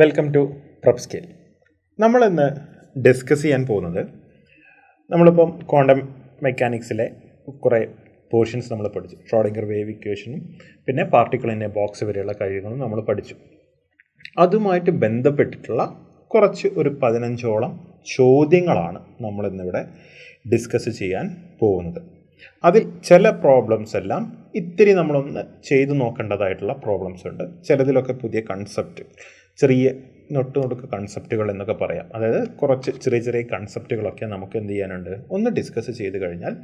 Welcome to prep scale നമ്മളിന്ന് discuss ചെയ്യാൻ പോകുന്നത് നമ്മളിപ്പം ക്വാണ്ടം മെക്കാനിക്സിലെ കുറേ പോർഷൻസ് നമ്മൾ പഠിച്ചു. ഷ്രോഡിംഗർ വേവ് ഇക്വേഷനും പിന്നെ പാർട്ടിക്കിളിന്റെ ബോക്സ് വരെയുള്ള കാര്യങ്ങളും നമ്മൾ പഠിച്ചു. അതുമായിട്ട് ബന്ധപ്പെട്ടിട്ടുള്ള കുറച്ച് ഒരു പതിനഞ്ചോളം ചോദ്യങ്ങളാണ് നമ്മളിന്നിവിടെ ഡിസ്കസ് ചെയ്യാൻ പോകുന്നത്. അതിൽ ചില പ്രോബ്ലംസ് എല്ലാം ഇത്തിരി നമ്മളൊന്ന് ചെയ്തു നോക്കേണ്ടതായിട്ടുള്ള പ്രോബ്ലംസ് ഉണ്ട്. ചിലതിലൊക്കെ പുതിയ കൺസെപ്റ്റ് ചെറിയ നൊട്ട് നൊടുക്ക് കൺസെപ്റ്റുകൾ എന്നൊക്കെ പറയാം. അതായത് കുറച്ച് ചെറിയ ചെറിയ കൺസെപ്റ്റുകളൊക്കെ നമുക്ക് എന്ത് ചെയ്യാനുണ്ട്? ഒന്ന് ഡിസ്കസ് ചെയ്ത് കഴിഞ്ഞാൽ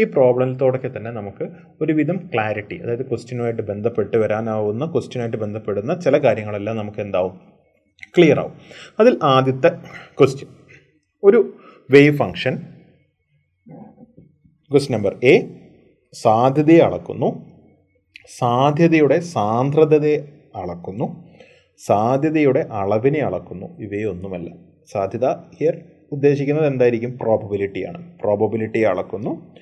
ഈ പ്രോബ്ലത്തോടൊക്കെ തന്നെ നമുക്ക് ഒരുവിധം ക്ലാരിറ്റി അതായത് ക്വസ്റ്റ്യനുമായിട്ട് ബന്ധപ്പെട്ട് വരാനാവുന്ന ക്വസ്റ്റ്യനുമായിട്ട് ബന്ധപ്പെടുന്ന ചില കാര്യങ്ങളെല്ലാം നമുക്ക് എന്താവും? ക്ലിയർ ആവും. അതിൽ ആദ്യത്തെ ക്വസ്റ്റ്യൻ ഒരു wave function question number A സാധ്യതയെ അളക്കുന്നു. സാധ്യതയുടെ സാന്ദ്രതയെ അളക്കുന്നു. സാധ്യതയുടെ അളവിനെ അളക്കുന്നു. ഇവയൊന്നുമല്ല. സാധ്യത ഹിയർ ഉദ്ദേശിക്കുന്നത് എന്തായിരിക്കും? പ്രോബബിലിറ്റിയാണ് പ്രോബബിലിറ്റി അളക്കുന്നു.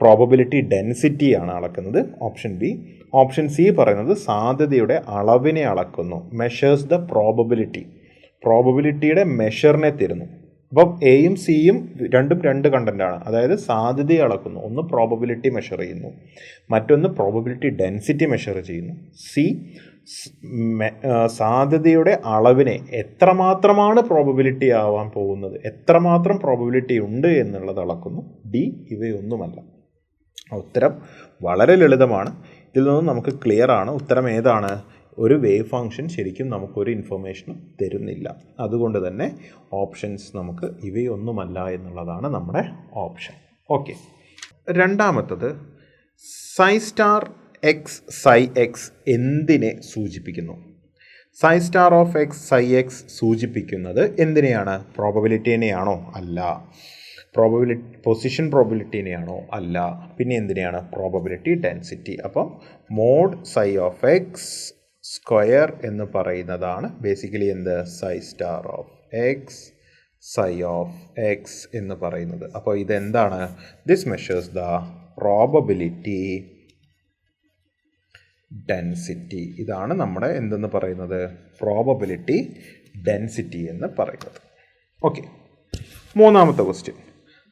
പ്രോബബിലിറ്റി ഡെൻസിറ്റിയാണ് അളക്കുന്നത്. ഓപ്ഷൻ ബി ഓപ്ഷൻ സി പറയുന്നത് സാധ്യതയുടെ അളവിനെ അളക്കുന്നു. മെഷേഴ്സ് ദ പ്രോബബിലിറ്റി പ്രോബബിലിറ്റിയുടെ മെഷറിനെ തരുന്നു. അപ്പം എയും സിയും രണ്ടും രണ്ട് കണ്ടന്റാണ് അതായത് സാധ്യതയെ അളക്കുന്നു. ഒന്ന് പ്രോബബിലിറ്റി മെഷർ ചെയ്യുന്നു. മറ്റൊന്ന് പ്രോബബിലിറ്റി ഡെൻസിറ്റി മെഷർ ചെയ്യുന്നു. സി സാധ്യതയുടെ അളവിനെ എത്രമാത്രമാണ് പ്രോബബിലിറ്റി ആവാൻ പോകുന്നത്? എത്രമാത്രം പ്രോബബിലിറ്റി ഉണ്ട് എന്നുള്ളത് അളക്കുന്നു. ഡി ഇവയൊന്നുമല്ല. ഉത്തരം വളരെ ലളിതമാണ്. ഇതിൽ നിന്നും നമുക്ക് ക്ലിയർ ആണ്. ഉത്തരം ഏതാണ്? ഒരു വേവ് ഫങ്ഷൻ ശരിക്കും നമുക്കൊരു ഇൻഫർമേഷനും തരുന്നില്ല. അതുകൊണ്ട് തന്നെ ഓപ്ഷൻസ് നമുക്ക് ഇവയൊന്നുമല്ല എന്നുള്ളതാണ് നമ്മുടെ ഓപ്ഷൻ ഓക്കെ രണ്ടാമത്തത് psi star X psi X എന്തിനെ സൂചിപ്പിക്കുന്നു? Psi star of X psi X സൂചിപ്പിക്കുന്നത് എന്തിനെയാണ്? പ്രോബബിലിറ്റീനെയാണോ അല്ല. പ്രോബബിലിറ്റി പൊസിഷൻ പ്രോബിലിറ്റീനെയാണോ അല്ല. പിന്നെ എന്തിനെയാണ്? പ്രോബബിലിറ്റി ഡെൻസിറ്റി അപ്പം mod psi of X square എന്ന് പറയുന്നതാണ് ബേസിക്കലി എന്ത്? Psi star of X psi of X എന്ന് പറയുന്നത്. അപ്പോൾ ഇതെന്താണ്? This measures the probability density ഇതാണ് നമ്മുടെ എന്തെന്ന് പറയുന്നത്? പ്രോബബിലിറ്റി ഡെൻസിറ്റി എന്ന് പറയുന്നത്. ഓക്കെ മൂന്നാമത്തെ ക്വസ്റ്റ്യൻ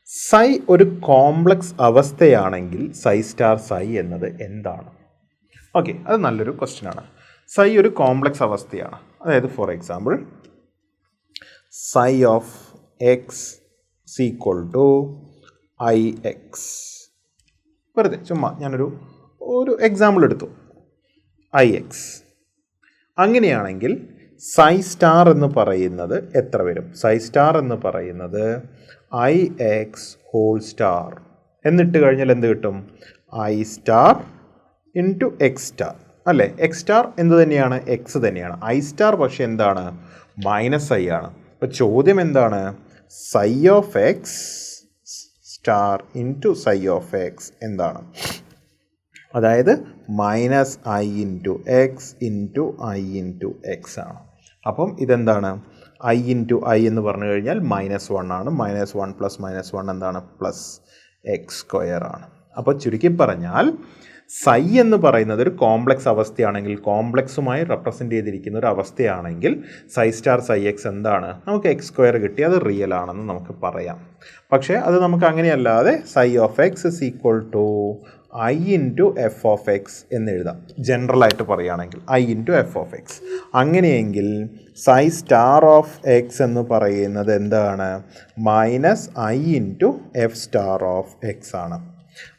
സൈ ഒരു കോംപ്ലക്സ് അവസ്ഥയാണെങ്കിൽ സൈ സ്റ്റാർ സൈ എന്നത് എന്താണ്? ഓക്കെ അത് നല്ലൊരു ക്വസ്റ്റ്യൻ ആണ്. സൈ ഒരു കോംപ്ലക്സ് അവസ്ഥയാണ്. അതായത് for example psi of X is equal to I X വെറുതെ ചുമ്മാ ഞാനൊരു ഒരു എക്സാമ്പിൾ എടുത്തു. I X. അങ്ങനെയാണെങ്കിൽ സൈ സ്റ്റാർ എന്ന് പറയുന്നത് എത്ര വരും? സൈ സ്റ്റാർ എന്ന് പറയുന്നത് ഐ എക്സ് ഹോൾ സ്റ്റാർ. എന്നിട്ട് കഴിഞ്ഞാൽ എന്ത് കിട്ടും? I star into X star. അല്ലേ? എക്സ് സ്റ്റാർ എന്ത് തന്നെയാണ്? എക്സ് തന്നെയാണ്. ഐ സ്റ്റാർ പക്ഷേ എന്താണ്? മൈനസ് ഐ ആണ്. അപ്പോൾ ചോദ്യം എന്താണ്? Psi of X star into psi of X എന്താണ്? അതായത് minus I into X into I into X ആണ്. അപ്പം ഇതെന്താണ്? ഐ ഇന്റു ഐ എന്ന് പറഞ്ഞു കഴിഞ്ഞാൽ മൈനസ് വൺ ആണ്. Minus one plus minus one എന്താണ്? പ്ലസ് എക്സ് സ്ക്വയർ ആണ്. അപ്പോൾ ചുരുക്കി പറഞ്ഞാൽ സൈ എന്ന് പറയുന്നത് ഒരു കോംപ്ലക്സ് അവസ്ഥയാണെങ്കിൽ കോംപ്ലക്സുമായി റെപ്രസെന്റ് ചെയ്തിരിക്കുന്ന ഒരു അവസ്ഥയാണെങ്കിൽ സൈ സ്റ്റാർ സൈ എക്സ് എന്താണ്? നമുക്ക് എക്സ് സ്ക്വയർ കിട്ടി അത് റിയൽ ആണെന്ന് നമുക്ക് പറയാം. പക്ഷേ അത് നമുക്ക് അങ്ങനെയല്ലാതെ psi of X is to I into F of X എന്ന് എഴുതാം. ജനറലായിട്ട് പറയുകയാണെങ്കിൽ I into F of X അങ്ങനെയെങ്കിൽ സൈ സ്റ്റാർ ഓഫ് എക്സ് എന്ന് പറയുന്നത് എന്താണ്? Minus I into F star of X ആണ്.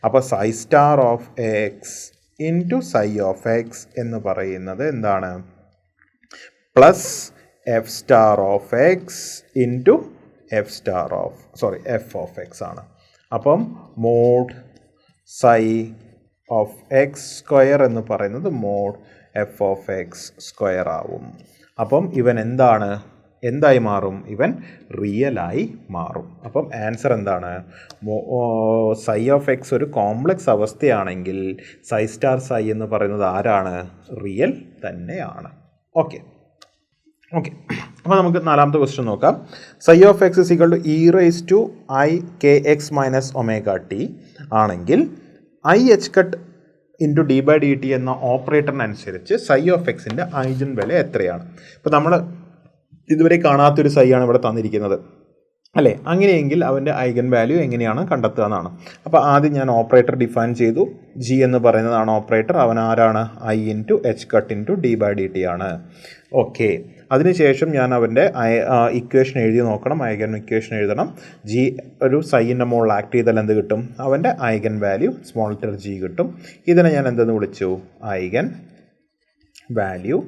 അപ്പോൾ psi star of X into psi of X എന്ന് പറയുന്നത് എന്താണ്? Plus F star of X into F star of sorry F of X ആണ്. അപ്പം mod psi of X square എന്ന് പറയുന്നത് mod F of X square ആവും. അപ്പം ഇവൻ എന്താണ്? എന്തായി മാറും? ഇവൻ റിയലായി മാറും. അപ്പം ആൻസർ എന്താണ്? സൈ ഓഫ് എക്സ് ഒരു കോംപ്ലക്സ് അവസ്ഥയാണെങ്കിൽ സൈ സ്റ്റാർ സൈ എന്ന് പറയുന്നത് ആരാണ്? റിയൽ തന്നെയാണ്. ഓക്കെ ഓക്കെ അപ്പോൾ നമുക്ക് നാലാമത്തെ ക്വസ്റ്റ്യൻ നോക്കാം. Psi of X is equal to E raise to I K X minus omega T ആണെങ്കിൽ I H cut into D by D T എന്ന ഓപ്പറേറ്ററിനനുസരിച്ച് സൈ ഓഫ് എക്സിന്റെ ഐജൻ വില എത്രയാണ്? ഇപ്പോൾ നമ്മൾ ഇതുവരെ കാണാത്തൊരു സൈ ആണ് ഇവിടെ തന്നിരിക്കുന്നത്. അല്ലേ? അങ്ങനെയെങ്കിൽ അവന്റെ ഐഗൻ വാല്യൂ എങ്ങനെയാണ് കണ്ടെത്തുക എന്നാണ്. അപ്പോൾ ആദ്യം ഞാൻ ഓപ്പറേറ്റർ ഡിഫൈൻ ചെയ്തു. ജി എന്ന് പറയുന്നതാണ് ഓപ്പറേറ്റർ അവൻ ആരാണ് I into H cut into D by D T ആണ്. ഓക്കെ അതിനുശേഷം ഞാൻ അവന്റെ ഇക്വേഷൻ എഴുതി നോക്കണം. ഐഗൻ ഇക്വേഷൻ എഴുതണം. ജി ഒരു സൈന്റെ മുകളിൽ ആക്ട് ചെയ്താൽ എന്ത് കിട്ടും? അവന്റെ eigen value small letter G കിട്ടും. ഇതിനെ ഞാൻ എന്തെന്ന് വിളിച്ചു? ഐഗൻ വാല്യൂ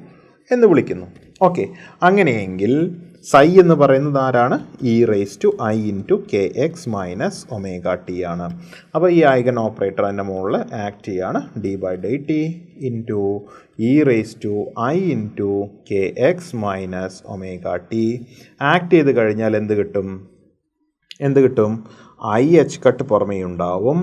എന്ന് വിളിക്കുന്നു. ഓക്കെ അങ്ങനെയെങ്കിൽ സൈ എന്ന് പറയുന്നത് ആരാണ്? E raise to I into K X minus omega T ആണ്. അപ്പോൾ ഈ ഐഗൻ ഓപ്പറേറ്റർ അതിന്റെ മുകളിൽ ആക്ട് ചെയ്യാണ്. D by D T into E raise to I into K X minus omega T act ചെയ്ത് കഴിഞ്ഞാൽ എന്ത് കിട്ടും? എന്ത് കിട്ടും? ഐ എച്ച് കട്ട് പുറമേ ഉണ്ടാവും.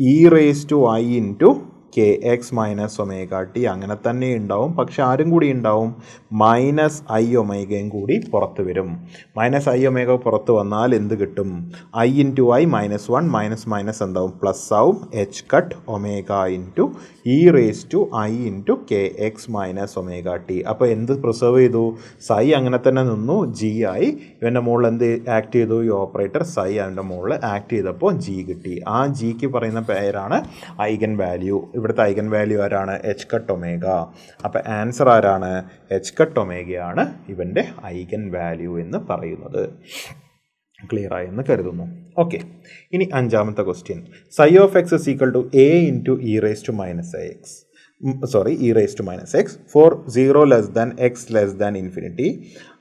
E raise to I into K X minus omega T അങ്ങനെ തന്നെ ഉണ്ടാവും. പക്ഷെ ആരും കൂടി ഉണ്ടാവും? മൈനസ് ഐ ഒമേഗയും കൂടി പുറത്ത് വരും. മൈനസ് ഐ ഒമേഗ പുറത്ത് വന്നാൽ എന്ത് കിട്ടും? I into I minus one minus minus എന്താവും? പ്ലസ് ആവും. H cut omega into E raise to I into K X minus omega T അപ്പോൾ എന്ത് പ്രിസർവ് ചെയ്തു? സൈ അങ്ങനെ തന്നെ നിന്നു. ജി ആയി. ഇവന്റെ മുകളിൽ എന്ത് ആക്ട് ചെയ്തു? ഈ ഓപ്പറേറ്റർ സൈ അവന്റെ മുകളിൽ ആക്ട് ചെയ്തപ്പോൾ ജി കിട്ടി. ആ ജിക്ക് പറയുന്ന പേരാണ് ഐഗൻ വാല്യൂ. ഇവിടുത്തെ ഐഗൻ വാല്യൂ ആരാണ്? എച്ച് കട്ട് ഒമേഗ അപ്പോൾ ആൻസർ ആരാണ്? എച്ച് കട്ട് ഒമേഗയാണ് ഇവന്റെ ഐഗൻ വാല്യൂ എന്ന് പറയുന്നത്. ക്ലിയർ എന്ന് കരുതുന്നു. ഓക്കെ ഇനി അഞ്ചാമത്തെ question psi of x is equal to A into e raise to minus x sorry e raise to minus x for zero less than x less than infinity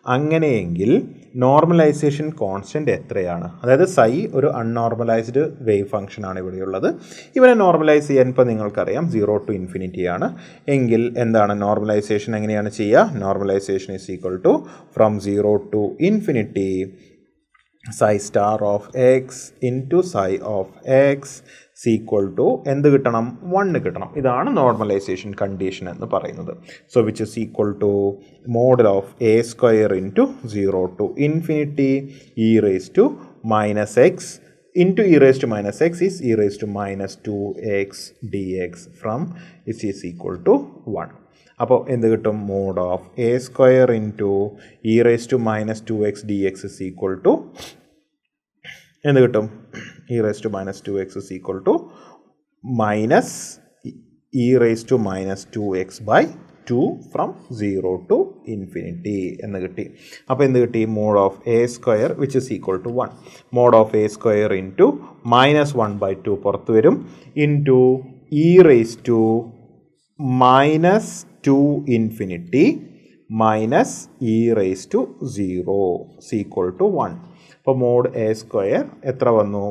അങ്ങനെയെങ്കിൽ normalisation constant എത്രയാണ്? അതായത് സൈ ഒരു അൺനോർമലൈസ്ഡ് wave function ആണ് ഇവിടെയുള്ളത്. ഇവനെ normalise ചെയ്യാൻ ഇപ്പോൾ നിങ്ങൾക്കറിയാം. സീറോ ടു ഇൻഫിനിറ്റി ആണ്. എങ്കിൽ എന്താണ് നോർമലൈസേഷൻ എങ്ങനെയാണ് ചെയ്യുക? Normalization is equal to from zero to infinity psi star of X into psi of X is equal to എന്ത് കിട്ടണം? വണ്ണ് കിട്ടണം. ഇതാണ് നോർമലൈസേഷൻ കണ്ടീഷൻ എന്ന് പറയുന്നത്. So which is equal to model of A square into zero to infinity E raise to minus X into E raise to minus X is E raise to minus two X D X from is is equal to one അപ്പോൾ എന്ത് കിട്ടും? Mod of A square into E raise to minus two X D X is equal to എന്ത് കിട്ടും? E raise to minus two X is equal to minus E raise to minus two X by two from zero to infinity എന്ന് കിട്ടി. അപ്പോൾ എന്ത് കിട്ടി? Mod of A square which is equal to one. Mod of A square into minus one by two പുറത്ത് വരും. Into E raise to minus two infinity minus E raise to zero is equal to one. അപ്പോൾ mod A square എത്ര വന്നു?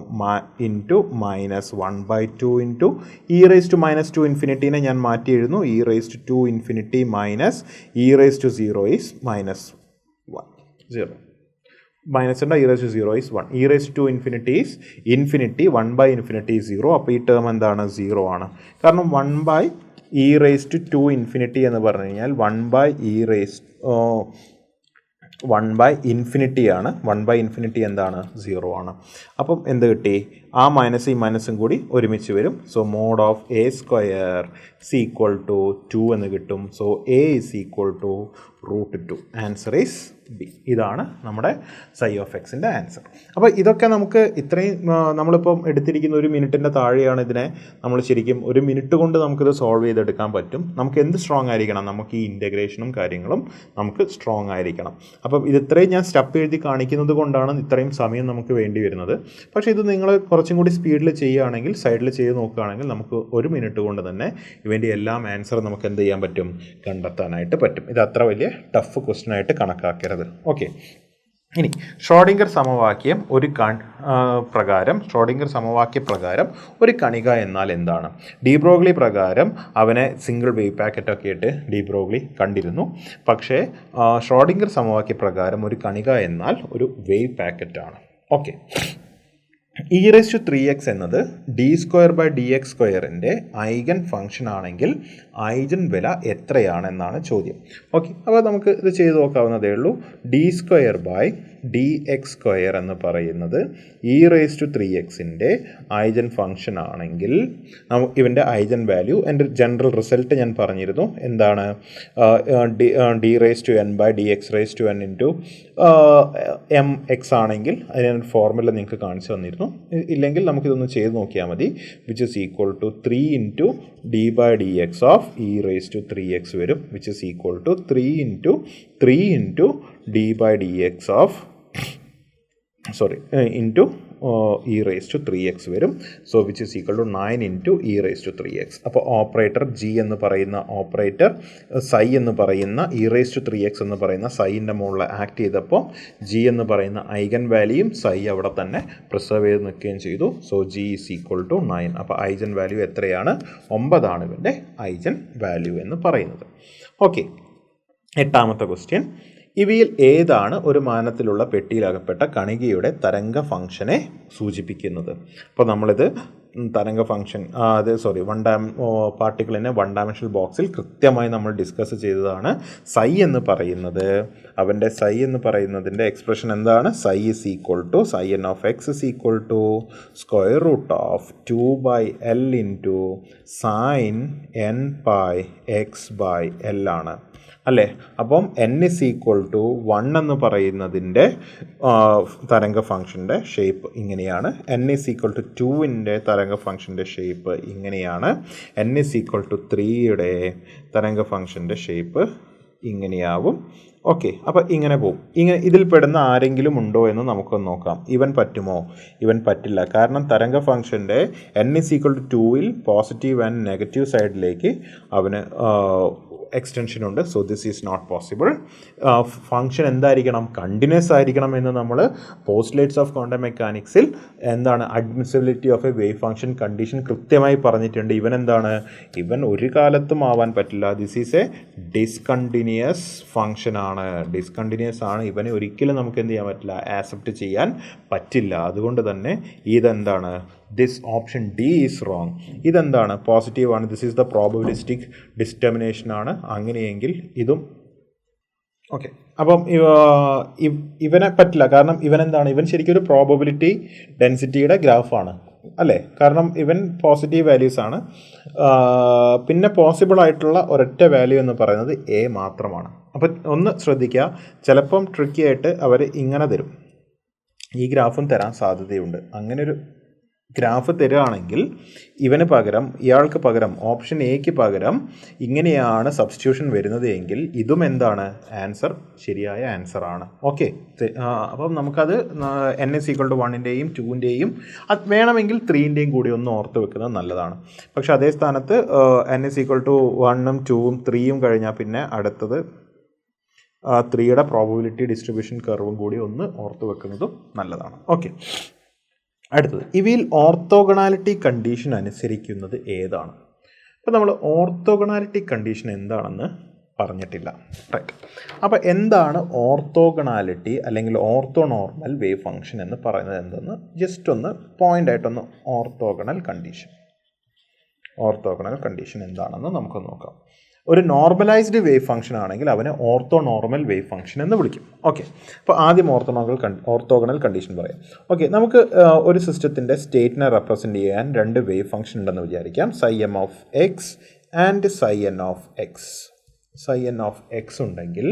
Into minus one by two into E raise to minus two ഇൻഫിനിറ്റീനെ ഞാൻ മാറ്റി എഴുതുന്നു E raise to two infinity minus E raise to zero is minus one. Zero. Minus ഉണ്ട് E raise to zero is one. E raise to infinity is infinity one by infinity zero. അപ്പോൾ ഈ term എന്താണ്? Zero ആണ്. കാരണം one by E raise to two infinity എന്ന് പറഞ്ഞു കഴിഞ്ഞാൽ one by E raise one by infinity ആണ്. One by infinity എന്താണ്? സീറോ ആണ്. അപ്പം എന്ത് കിട്ടി? ആ മൈനസ് ഈ മൈനസും കൂടി ഒരുമിച്ച് വരും. So mod of A square is equal to two എന്ന് കിട്ടും. So A is equal to root two answer is B. ഇതാണ് നമ്മുടെ സൈ ഓഫ് എക്സിന്റെ ആൻസർ അപ്പോൾ ഇതൊക്കെ നമുക്ക് ഇത്രയും നമ്മളിപ്പം എടുത്തിരിക്കുന്ന ഒരു മിനിറ്റിന്റെ താഴെയാണ് ഇതിനെ നമ്മൾ ശരിക്കും ഒരു മിനിറ്റ് കൊണ്ട് നമുക്കിത് സോൾവ് ചെയ്തെടുക്കാൻ പറ്റും. നമുക്ക് എന്ത് സ്ട്രോങ് ആയിരിക്കണം? നമുക്ക് ഈ ഇന്റഗ്രേഷനും കാര്യങ്ങളും നമുക്ക് സ്ട്രോങ് ആയിരിക്കണം. അപ്പം ഇത് ഇത്രയും ഞാൻ സ്റ്റെപ്പ് എഴുതി കാണിക്കുന്നത് കൊണ്ടാണ് ഇത്രയും സമയം നമുക്ക് വേണ്ടി വരുന്നത്. പക്ഷേ ഇത് നിങ്ങൾ കുറച്ചും കൂടി സ്പീഡിൽ ചെയ്യുകയാണെങ്കിൽ സൈഡിൽ ചെയ്ത് നോക്കുകയാണെങ്കിൽ നമുക്ക് ഒരു മിനിറ്റ് കൊണ്ട് തന്നെ ഇവന്റെ എല്ലാം ആൻസർ നമുക്ക് എന്ത് ചെയ്യാൻ പറ്റും? കണ്ടെത്താനായിട്ട് പറ്റും. ഇത് അത്ര വലിയ ടഫ് ക്വസ്റ്റ്യൻ ആയിട്ട് കണക്കാക്കരുത്. ഓക്കെ. ഇനി ഷ്രോഡിംഗർ സമവാക്യം ഒരു കൺ പ്രകാരം ഷ്രോഡിംഗർ സമവാക്യ പ്രകാരം ഒരു കണിക എന്നാൽ എന്താണ്? ഡീബ്രോഗ്ലി പ്രകാരം അവനെ സിംഗിൾ വേവ് പാക്കറ്റൊക്കെ ഇട്ട് ഡീബ്രോഗ്ലി കണ്ടിരുന്നു. പക്ഷേ ഷോഡിംഗർ സമവാക്യ പ്രകാരം ഒരു കണിക എന്നാൽ ഒരു wave പാക്കറ്റാണ് okay. E raise to three X എന്നത് D square by D X സ്ക്വയറിന്റെ ഐഗൻ ഫംഗ്ഷൻ ആണെങ്കിൽ ഐഗൻ വില എത്രയാണെന്നാണ് ചോദ്യം. ഓക്കെ അപ്പോൾ നമുക്ക് ഇത് ചെയ്ത് നോക്കാവുന്നതേ ഉള്ളൂ. D square by D X square എന്ന് പറയുന്നത് ഇ റേസ് ടു ത്രീ എക്സിന്റെ ഐജൻ ഫംഗ്ഷൻ ആണെങ്കിൽ നമുക്ക് ഇവന്റെ ഐജൻ വാല്യൂ എന്റെ ജനറൽ റിസൾട്ട് ഞാൻ പറഞ്ഞിരുന്നു. എന്താണ്? D D raise to N by D X raise to N into M X ആണെങ്കിൽ അതിന് ഫോർമുല നിങ്ങൾക്ക് കാണിച്ചു തന്നിരുന്നു. ഇല്ലെങ്കിൽ നമുക്കിതൊന്ന് ചെയ്ത് നോക്കിയാൽ മതി which is equal to three into D by D X of E raise to three X വരും which is equal to three into three into D by D X of sorry into E raise to three X വരും. So which is equal to nine into E raise to three X അപ്പോൾ operator G എന്ന് പറയുന്ന operator psi എന്ന് പറയുന്ന E raise to three X എന്ന് പറയുന്ന സൈന്റെ മുകളിൽ act ചെയ്തപ്പോൾ ജി എന്ന് പറയുന്ന ഐഗൻ വാല്യൂയും സൈ അവിടെ തന്നെ പ്രിസർവ് ചെയ്ത് നിൽക്കുകയും ചെയ്തു. So G is equal to nine അപ്പോൾ ഐജൻ വാല്യൂ എത്രയാണ്? ഒമ്പതാണ് ഇവന്റെ ഐജൻ വാല്യൂ എന്ന് പറയുന്നത്. ഓക്കെ എട്ടാമത്തെ ക്വസ്റ്റ്യൻ ഇവയിൽ ഏതാണ് ഒരു മാനത്തിലുള്ള പെട്ടിയിലകപ്പെട്ട കണികയുടെ തരംഗ ഫംഗ്ഷനെ സൂചിപ്പിക്കുന്നത്? അപ്പോൾ നമ്മളിത് തരംഗ ഫംഗ്ഷൻ അത് സോറി വൺ ഡാം പാർട്ടിക്കിളിനെ വൺ ഡയമെൻഷണൽ ബോക്സിൽ കൃത്യമായി നമ്മൾ ഡിസ്കസ് ചെയ്തതാണ് സൈ എന്ന് പറയുന്നത്. അവന്റെ സൈ എന്ന് പറയുന്നതിന്റെ എക്സ്പ്രഷൻ എന്താണ്? Psi is equal to psi N of X is equal to square root of two by L into sine N by X by L ആണ്. അല്ലേ? അപ്പം N is equal to one എന്ന് പറയുന്നതിന്റെ തരംഗ ഫംഗ്ഷന്റെ ഷേപ്പ് ഇങ്ങനെയാണ്. N is equal to ടുവിന്റെ തരംഗ ഫംഗ്ഷന്റെ ഷേപ്പ് ഇങ്ങനെയാണ്. എൻ ഇസ് ഈക്വൽ ടു ത്രീയുടെ തരംഗ ഫംഗ്ഷന്റെ ഷേപ്പ് ഇങ്ങനെയാവും. ഓക്കെ അപ്പോൾ ഇങ്ങനെ പോവും. ഇങ്ങനെ ഇതിൽ പെടുന്ന ആരെങ്കിലും ഉണ്ടോ എന്ന് നമുക്കൊന്ന് നോക്കാം. ഇവൻ പറ്റുമോ? ഇവൻ പറ്റില്ല. കാരണം തരംഗ ഫംഗ്ഷന്റെ എൻ ഇസ് ഈക്വൽ ടു ടുവിൽ പോസിറ്റീവ് ആൻഡ് നെഗറ്റീവ് സൈഡിലേക്ക് അവന് എക്സ്റ്റൻഷൻ ഉണ്ട്. So this is not possible function എന്തായിരിക്കണം? കണ്ടിന്യൂസ് ആയിരിക്കണം എന്ന് നമ്മൾ പോസ്റ്റ്ലേറ്റ്സ് ഓഫ് ക്വാണ്ടം മെക്കാനിക്സിൽ എന്താണ് admissibility of a wave function condition കൃത്യമായി പറഞ്ഞിട്ടുണ്ട്. ഇവൻ എന്താണ്? ഇവൻ ഒരു കാലത്തും ആവാൻ പറ്റില്ല. This is a discontinuous function ആണ്. ഡിസ്കണ്ടിന്യൂസ് ആണ്. ഇവനെ ഒരിക്കലും നമുക്ക് എന്ത് ചെയ്യാൻ പറ്റില്ല. ആക്സെപ്റ്റ് ചെയ്യാൻ പറ്റില്ല. അതുകൊണ്ട് തന്നെ ഇതെന്താണ്? This option D is wrong ഇതെന്താണ്? പോസിറ്റീവ് ആണ്. This is the probabilistic determination ആണ്. അങ്ങനെയെങ്കിൽ ഇതും ഓക്കെ അപ്പം ഇവ- ഇവ്- ഇവനെ പറ്റില്ല. കാരണം ഇവൻ എന്താണ്? ഇവൻ ശരിക്കും ഒരു പ്രോബബിലിറ്റി ഡെൻസിറ്റിയുടെ ഗ്രാഫാണ് അല്ലേ? കാരണം ഇവൻ പോസിറ്റീവ് വാല്യൂസ് ആണ്. പിന്നെ പോസിബിൾ ആയിട്ടുള്ള ഒരൊറ്റ വാല്യൂ എന്ന് പറയുന്നത് എ മാത്രമാണ്. അപ്പം ഒന്ന് ശ്രദ്ധിക്കുക. ചിലപ്പം ട്രിക്കി ആയിട്ട് അവർ ഇങ്ങനെ തരും. ഈ ഗ്രാഫും തരാൻ സാധ്യതയുണ്ട്. അങ്ങനെ ഒരു ഗ്രാഫ് തരുകയാണെങ്കിൽ ഇവന് പകരം ഇയാൾക്ക് പകരം ഓപ്ഷൻ എക്ക് പകരം ഇങ്ങനെയാണ് സബ്സ്റ്റിറ്റ്യൂഷൻ വരുന്നത് എങ്കിൽ ഇതും എന്താണ്? ആൻസർ ശരിയായ ആൻസർ ആണ്. ഓക്കെ അപ്പം നമുക്കത് എൻ എസ് ഈക്വൾ ടു വണ്ണിന്റെയും ടൂവിന്റെയും അത് വേണമെങ്കിൽ ത്രീന്റെയും കൂടി ഒന്ന് ഓർത്ത് വെക്കുന്നത് നല്ലതാണ്. പക്ഷേ അതേ സ്ഥാനത്ത് എൻ എസ് ഈക്വൾ ടു വണ്ണും ടൂവും ത്രീയും കഴിഞ്ഞാൽ പിന്നെ അടുത്തത് ത്രീയുടെ പ്രോബബിലിറ്റി ഡിസ്ട്രിബ്യൂഷൻ കർവും കൂടി ഒന്ന് ഓർത്ത് വെക്കുന്നതും നല്ലതാണ്. ഓക്കെ അടുത്തത്. ഇവയിൽ ഓർത്തോഗണാലിറ്റി കണ്ടീഷൻ അനുസരിക്കുന്നത് ഏതാണ്? അപ്പോൾ നമ്മൾ ഓർത്തോഗണാലിറ്റി കണ്ടീഷൻ എന്താണെന്ന് പറഞ്ഞിട്ടില്ല. റൈറ്റ് അപ്പോൾ എന്താണ് ഓർത്തോഗണാലിറ്റി അല്ലെങ്കിൽ ഓർത്തോ നോർമൽ വേവ് ഫംഗ്ഷൻ എന്ന് പറയുന്നത് എന്തെന്ന്? ജസ്റ്റ് ഒന്ന് പോയിന്റ് ആയിട്ടൊന്ന് ഓർത്തോഗണൽ കണ്ടീഷൻ. ഓർത്തോഗണൽ കണ്ടീഷൻ എന്താണെന്ന് നമുക്ക് നോക്കാം. ഒരു നോർമലൈസ്ഡ് വേവ് ഫംഗ്ഷൻ ആണെങ്കിൽ അവനെ ഓർത്തോ നോർമൽ വേവ് ഫംഗ്ഷൻ എന്ന് വിളിക്കും. ഓക്കെ അപ്പോൾ ആദ്യം ഓർത്തോണോഗൽ കൺ ഓർത്തോഗണൽ കണ്ടീഷൻ പറയാം. ഓക്കെ നമുക്ക് ഒരു സിസ്റ്റത്തിന്റെ സ്റ്റേറ്റിനെ റെപ്രസെന്റ് ചെയ്യാൻ രണ്ട് വേവ് ഫംഗ്ഷൻ ഉണ്ടെന്ന് വിചാരിക്കാം. Psi M of X and psi N of X psi N of X ഉണ്ടെങ്കിൽ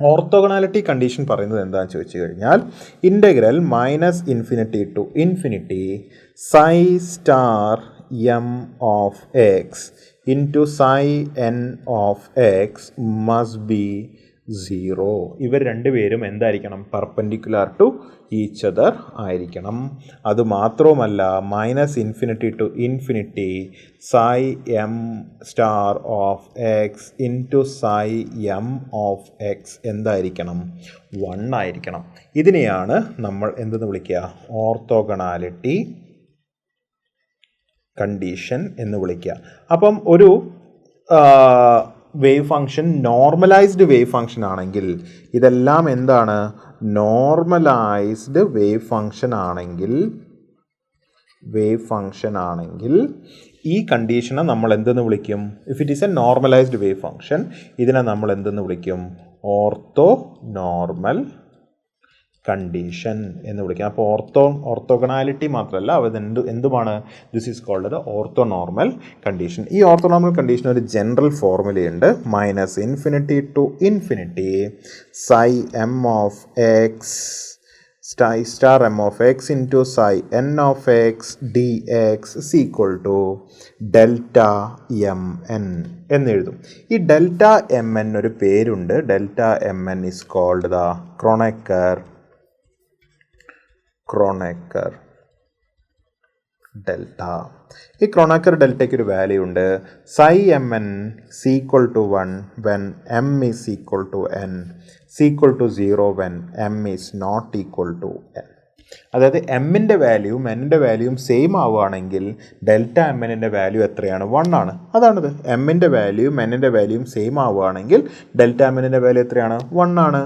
ഓർത്തോഗണാലിറ്റി കണ്ടീഷൻ പറയുന്നത് എന്താണെന്ന് ചോദിച്ചു കഴിഞ്ഞാൽ integral minus infinity to infinity psi star M of X into psi N of X must be zero ഇവർ രണ്ടുപേരും എന്തായിരിക്കണം? Perpendicular to each other ആയിരിക്കണം. അത് മാത്രവുമല്ല minus infinity to infinity psi M star of X into psi M of X എന്തായിരിക്കണം? One ആയിരിക്കണം. ഇതിനെയാണ് നമ്മൾ എന്തെന്ന് വിളിക്കുക? ഓർത്തോഗണാലിറ്റി കണ്ടീഷൻ എന്ന് വിളിക്കുക. അപ്പം ഒരു wave function normalized wave function ആണെങ്കിൽ ഇതെല്ലാം എന്താണ്? നോർമലൈസ്ഡ് വേവ് ഫങ്ഷൻ ആണെങ്കിൽ വേവ് ഫങ്ഷൻ ആണെങ്കിൽ ഈ കണ്ടീഷനെ നമ്മൾ എന്തെന്ന് വിളിക്കും? If it is a normalized wave function ഇതിനെ നമ്മൾ എന്തെന്ന് വിളിക്കും? ഓർത്തോ നോർമൽ കണ്ടീഷൻ എന്ന് വിളിക്കാം. അപ്പോൾ ഓർത്തോ ഓർത്തോഗണാലിറ്റി മാത്രമല്ല അവ എന്ത് എന്തുമാണ്? This is called orthonormal condition ഈ ഓർത്തോ നോർമൽ കണ്ടീഷൻ ഒരു general ഫോർമുലയുണ്ട് minus infinity to infinity psi m of x സ്റ്റൈ star m of x into psi n of x d x is equal to delta m n എന്നെഴുതും ഈ delta m n ഒരു പേരുണ്ട്. Delta m n is called the Kronecker Kronecker delta. ഈ Kronecker ഡെൽറ്റയ്ക്ക് ഒരു value ഉണ്ട്. Psi m n is equal to one when m is equal to n is equal to zero when m is not equal to n അതായത് എമ്മിന്റെ വാല്യൂവും എന്നിന്റെ വാല്യൂവും same ആവുകയാണെങ്കിൽ ഡെൽറ്റ എം എന്നിന്റെ വാല്യൂ എത്രയാണ് വൺ ആണ് അതാണിത് എമ്മിന്റെ വാല്യൂവും എന്നിന്റെ വാല്യൂവും സെയിം ആവുകയാണെങ്കിൽ ഡെൽറ്റ എം എന്നിന്റെ വാല്യൂ എത്രയാണ് വൺ ആണ്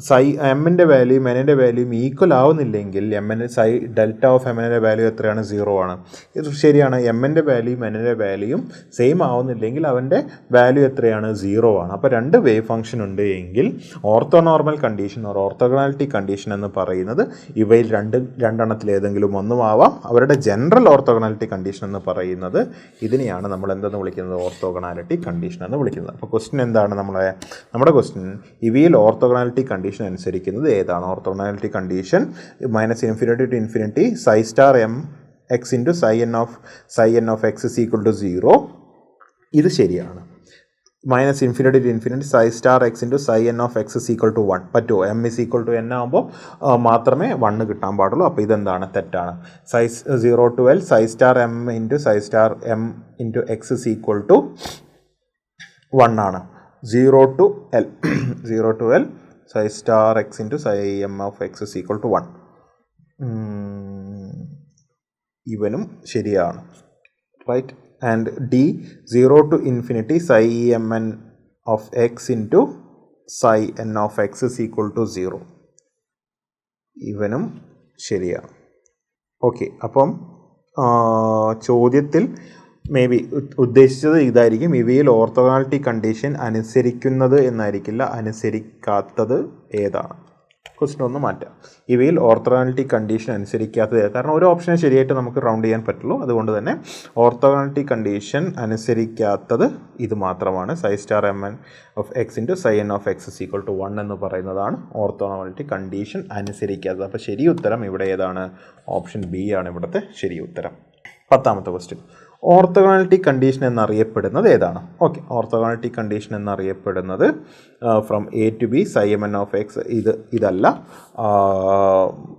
സൈ എമ്മിന്റെ വാല്യൂവും എന്നിന്റെ വാല്യൂവും ഈക്വൽ ആവുന്നില്ലെങ്കിൽ എമ്മിന് സൈ ഡെൽറ്റ ഓഫ് എമ്മിന്റെ വാല്യൂ എത്രയാണ് സീറോ ആണ് ഇത് ശരിയാണ് എമ്മിന്റെ വാല്യൂവും എന്നിന്റെ വാല്യൂവും സെയിം ആവുന്നില്ലെങ്കിൽ അവന്റെ വാല്യൂ എത്രയാണ് സീറോ ആണ് അപ്പോൾ രണ്ട് വേവ് ഫംഗ്ഷൻ ഉണ്ട് എങ്കിൽ orthonormal condition or orthogonality condition എന്ന് പറയുന്നത് ഇവയിൽ രണ്ട് രണ്ടെണ്ണത്തിൽ ഏതെങ്കിലും ഒന്നും ആവാം അവരുടെ ജനറൽ ഓർത്തോഗണാലിറ്റി കണ്ടീഷൻ എന്ന് പറയുന്നത് ഇതിനെയാണ് നമ്മൾ എന്തെന്ന് വിളിക്കുന്നത്? ഓർത്തോഗണാലിറ്റി കണ്ടീഷൻ എന്ന് വിളിക്കുന്നത്. അപ്പോൾ ക്വസ്റ്റ്യൻ എന്താണ് നമ്മളെ? നമ്മുടെ ക്വസ്റ്റ്യൻ ഇവയിൽ ഓർത്തോഗണാലിറ്റി കണ്ടീഷൻ അനുസരിക്കുന്നത് ഏതാണ്? Orthogonality condition minus infinity to infinity psi star m x into psi n of psi n of x is equal to zero ഇത് ശരിയാണ്. Minus infinity to infinity psi star x into psi n of x is equal to one. പറ്റുമോ m is equal to n ആകുമ്പോൾ മാത്രമേ one കിട്ടാൻ പാടുള്ളൂ. അപ്പോൾ ഇതെന്താണ്? തെറ്റാണ്. Size zero to L psi star m into psi star m into x is equal to one ആണ്. Zero to L zero to L psi star x into psi m of x is equal to one. ഇവനും ശരിയാണ്. Right? And d zero to infinity psi m n of x into psi n of x is equal to zero ഇവനും ശരിയാണ് okay അപ്പം ചോദ്യത്തിൽ may be ഉദ്ദേശിച്ചത് ഇതായിരിക്കും. ഇവയിൽ orthogonality condition അനുസരിക്കുന്നത് എന്നായിരിക്കില്ല. അനുസരിക്കാത്തത് ഏതാണ്? ക്വസ്റ്റ്യൻ ഒന്ന് മാറ്റാം. ഇവയിൽ ഓർത്തോഗണാലിറ്റി കണ്ടീഷൻ അനുസരിക്കാത്തത് കാരണം ഒരു ഓപ്ഷനെ ശരിയായിട്ട് നമുക്ക് റൗണ്ട് ചെയ്യാൻ പറ്റുള്ളൂ. അതുകൊണ്ട് തന്നെ ഓർത്തോഗണാലിറ്റി കണ്ടീഷൻ അനുസരിക്കാത്തത് ഇത് മാത്രമാണ്. Psi star m n of x into psi n of x is equal to one എന്ന് പറയുന്നതാണ് ഓർത്തോഗണാലിറ്റി കണ്ടീഷൻ അനുസരിക്കാത്തത്. അപ്പോൾ ശരി ഉത്തരം ഇവിടെ ഏതാണ്? ഓപ്ഷൻ ബി ആണ് ഇവിടുത്തെ ശരി ഉത്തരം. പത്താമത്തെ ക്വസ്റ്റ്യൻ ഓർത്തോഗണാലിറ്റി കണ്ടീഷൻ എന്നറിയപ്പെടുന്നത് ഏതാണ്? ഓക്കെ ഓർത്തോഗണാലിറ്റി കണ്ടീഷൻ എന്നറിയപ്പെടുന്നത് from A to B psi m n of x ഇത് ഇതല്ല.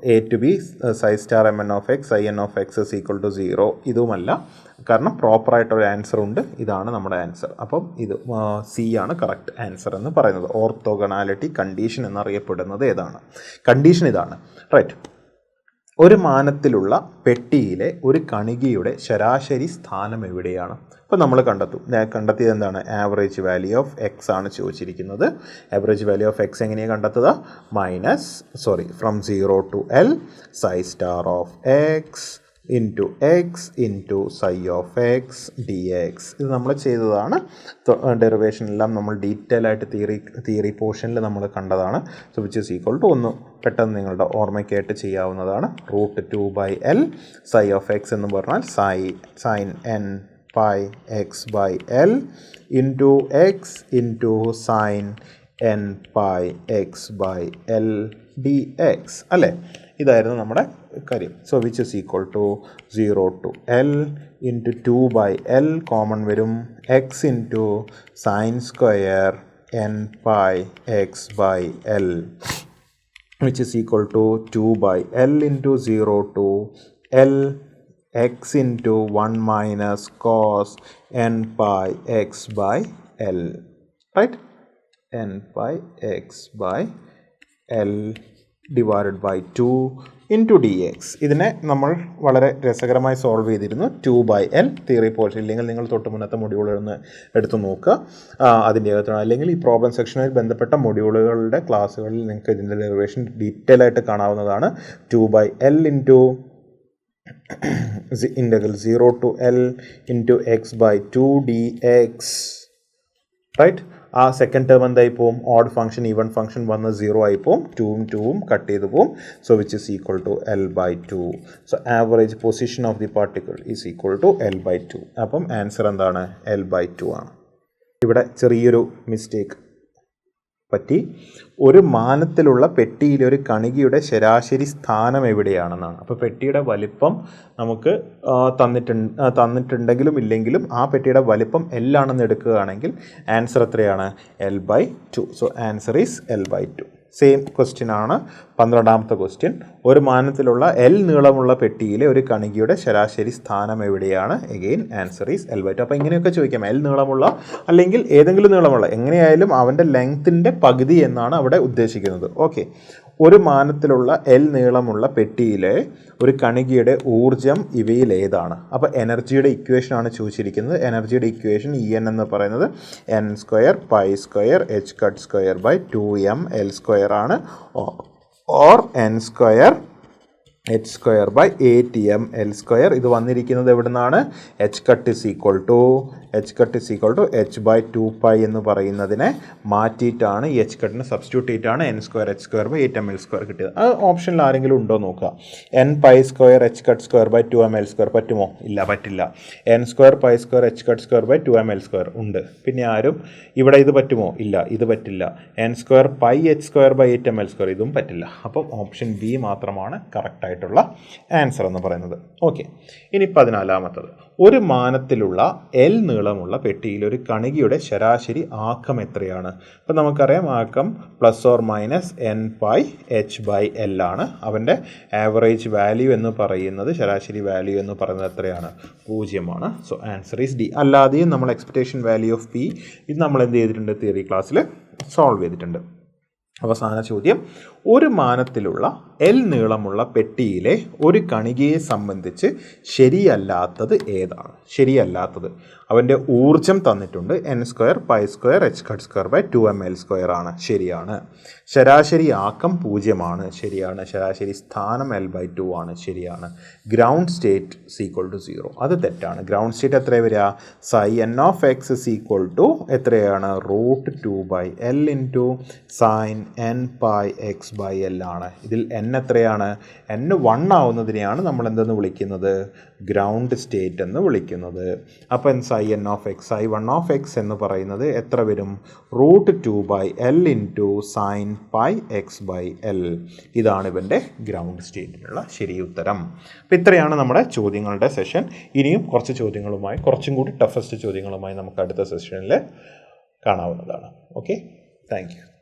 A to B psi star m n of x psi n of x is equal to zero ഇതുമല്ല. കാരണം പ്രോപ്പറായിട്ടൊരു answer ഉണ്ട്. ഇതാണ് നമ്മുടെ answer അപ്പം ഇത് C ആണ് കറക്റ്റ് ആൻസർ എന്ന് പറയുന്നത്. ഓർത്തോഗണാലിറ്റി കണ്ടീഷൻ എന്നറിയപ്പെടുന്നത് ഏതാണ്? കണ്ടീഷൻ ഇതാണ്. റൈറ്റ് ഒരു മാനത്തിലുള്ള പെട്ടിയിലെ ഒരു കണികയുടെ ശരാശരി സ്ഥാനം എവിടെയാണ്? അപ്പോൾ നമ്മൾ കണ്ടെത്തും. കണ്ടെത്തിയത് എന്താണ്? ആവറേജ് വാല്യൂ ഓഫ് എക്സ് ആണ് ചോദിച്ചിരിക്കുന്നത്. ആവറേജ് വാല്യൂ ഓഫ് എക്സ് എങ്ങനെയാണ് കണ്ടെത്തുക? Minus sorry from zero to L psi star of x into x into psi of x d x ഇത് നമ്മൾ ചെയ്തതാണ്. ഡെറിവേഷൻ എല്ലാം നമ്മൾ ഡീറ്റെയിൽ ആയിട്ട് തിയറി തിയറി പോർഷനിൽ നമ്മൾ കണ്ടതാണ്. So which is equal to ഒന്ന്. പെട്ടെന്ന് നിങ്ങളുടെ ഓർമ്മയ്ക്കായിട്ട് ചെയ്യാവുന്നതാണ്. Root two by L psi of x എന്ന് പറഞ്ഞാൽ psi sine n pi x by L into x into sine n pi x by L d x അല്ലേ? ഇതായിരുന്നു നമ്മുടെ കാര്യം so which is equal to zero to L into two by L common വരും X into sine square N pi X by L which is equal to 2 by L into 0 to L x into 1 minus cos n pi x by L right n pi x by L divided by 2 into d x ഇതിനെ നമ്മൾ വളരെ രസകരമായി solve ചെയ്തിരുന്നു two by L theory portion ഇല്ലെങ്കിൽ നിങ്ങൾ തൊട്ട് മുന്നത്തെ മൊഡ്യൂളുകളൊന്ന് എടുത്തു നോക്കുക. അതിന്റെ അകത്താണ്. അല്ലെങ്കിൽ ഈ പ്രോബ്ലം സെക്ഷനുമായി ബന്ധപ്പെട്ട മൊഡ്യൂളുകളുടെ ക്ലാസ്സുകളിൽ നിങ്ങൾക്ക് ഇതിന്റെ ഡെറിവേഷൻ ഡീറ്റെയിൽ ആയിട്ട് കാണാവുന്നതാണ്. Two by L into integral zero to L into x by two d x right ആ സെക്കൻഡ് ടേം എന്തായി പോവും? ഓഡ് ഫംഗ്ഷൻ ഈവൺ ഫംഗ്ഷൻ വന്ന് സീറോ ആയി പോവും. ടൂവും ടൂവും കട്ട് ചെയ്ത് പോവും. So which is equal to L by two so average position of the particle is equal to L by two അപ്പം ആൻസർ എന്താണ്? എൽ ബൈ ടു ആണ്. ഇവിടെ ചെറിയൊരു മിസ്റ്റേക്ക് പറ്റി ഒരു മാനത്തിലുള്ള പെട്ടിയിലെ ഒരു കണികയുടെ ശരാശരി സ്ഥാനം എവിടെയാണെന്നാണ്. അപ്പോൾ പെട്ടിയുടെ വലിപ്പം നമുക്ക് തന്നിട്ടുണ്ട് തന്നിട്ടുണ്ടെങ്കിലും ഇല്ലെങ്കിലും ആ പെട്ടിയുടെ വലിപ്പം L ആണെന്ന് എടുക്കുകയാണെങ്കിൽ ആൻസർ എത്രയാണ്? L by two so answer is L by two same question ആണ്. പന്ത്രണ്ടാമത്തെ ക്വസ്റ്റ്യൻ ഒരു മാനത്തിലുള്ള എൽ നീളമുള്ള പെട്ടിയിലെ ഒരു കണികയുടെ ശരാശരി സ്ഥാനം എവിടെയാണ്? Again answer is L by two അപ്പോൾ ഇങ്ങനെയൊക്കെ ചോദിക്കാം. എൽ നീളമുള്ള അല്ലെങ്കിൽ ഏതെങ്കിലും നീളമുള്ള. എങ്ങനെയായാലും അവന്റെ ലെങ്ത്തിന്റെ പകുതി എന്നാണ് അവിടെ ഉദ്ദേശിക്കുന്നത്. ഓക്കെ ഒരു മാനത്തിലുള്ള എൽ നീളമുള്ള പെട്ടിയിലെ ഒരു കണികയുടെ ഊർജം ഇവയിൽ ഏതാണ് അപ്പോൾ എനർജിയുടെ ഇക്വേഷനാണ് ചോദിച്ചിരിക്കുന്നത്. എനർജിയുടെ ഇക്വേഷൻ ഇ എൻ എന്ന് പറയുന്നത് n square pi square h cut square by two m L square ആണ്. Or n square h square by eight m L square ഇത് വന്നിരിക്കുന്നത് എവിടെ നിന്നാണ് h cut is equal to h cut is equal to h by two pi എന്ന് പറയുന്നതിനെ മാറ്റിയിട്ടാണ് ഈ h കട്ടിന് സബ്സ്റ്റിറ്റ്യൂട്ട് ചെയ്തിട്ടാണ് n square h square by eight m L square കിട്ടിയത്. അത് ഓപ്ഷനിൽ ആരെങ്കിലും ഉണ്ടോ നോക്കുക. N pi square h cut square by two m L square പറ്റുമോ? ഇല്ല പറ്റില്ല. N square pi square h cut square by two m L square ഉണ്ട്. പിന്നെ ആരും ഇവിടെ ഇത് പറ്റുമോ? ഇല്ല ഇത് പറ്റില്ല. N square pi h square by eight m L square ഇതും പറ്റില്ല. അപ്പം ഓപ്ഷൻ ബി മാത്രമാണ് കറക്റ്റായിട്ടുള്ള ആൻസർ എന്ന് പറയുന്നത്. ഓക്കെ ഇനി പതിനാലാമത്തത്. ഒരു മാനത്തിലുള്ള എൽ നീളമുള്ള പെട്ടിയിൽ ഒരു കണികയുടെ ശരാശരി ആക്കം എത്രയാണ്? അപ്പം നമുക്കറിയാം ആക്കം plus or minus n pi h by L ആണ്. അവന്റെ ആവറേജ് വാല്യൂ എന്ന് പറയുന്നത് ശരാശരി വാല്യൂ എന്ന് പറയുന്നത് എത്രയാണ്? പൂജ്യമാണ്. സോ ആൻസർ ഈസ് ഡി അല്ലാതെയും നമ്മൾ എക്സ്പെക്ടേഷൻ വാല്യൂ ഓഫ് പി ഇത് നമ്മൾ എന്ത് ചെയ്തിട്ടുണ്ട്? തിയറി ക്ലാസ്സിൽ സോൾവ് ചെയ്തിട്ടുണ്ട്. അവസാന ചോദ്യം ഒരു മാനത്തിലുള്ള എൽ നീളമുള്ള പെട്ടിയിലെ ഒരു കണികയെ സംബന്ധിച്ച് ശരിയല്ലാത്തത് ഏതാണ്? ശരിയല്ലാത്തത്. അവന്റെ ഊർജം തന്നിട്ടുണ്ട് n square pi square h cut square by two m L square ആണ്. ശരിയാണ്. ശരാശരി ആക്കം പൂജ്യമാണ്. ശരിയാണ്. ശരാശരി സ്ഥാനം എൽ ബൈ ടു ആണ്. ശരിയാണ്. Ground state is equal to zero അത് തെറ്റാണ്. ഗ്രൗണ്ട് സ്റ്റേറ്റ് എത്ര വരിക? Psi n of x is equal to എത്രയാണ്? Root two by L into sine n pi x by L ആണ്. ഇതിൽ എൻ എത്രയാണ്? എൻ വൺ ആവുന്നതിനെയാണ് നമ്മൾ എന്തെന്ന് വിളിക്കുന്നത്? ഗ്രൗണ്ട് സ്റ്റേറ്റ് എന്ന് വിളിക്കുന്നത്. അപ്പം psi n of x I one of x എന്ന് പറയുന്നത് എത്ര വരും? Root two by L into sine pi x by L ഇതാണ് ഇവന്റെ ഗ്രൗണ്ട് സ്റ്റേറ്റിനുള്ള ശരി ഉത്തരം. അപ്പം ഇത്രയാണ് നമ്മുടെ ചോദ്യങ്ങളുടെ സെഷൻ ഇനിയും കുറച്ച് ചോദ്യങ്ങളുമായി കുറച്ചും കൂടി ടഫസ്റ്റ് ചോദ്യങ്ങളുമായി നമുക്ക് അടുത്ത സെഷനിൽ കാണാവുന്നതാണ്. Okay thank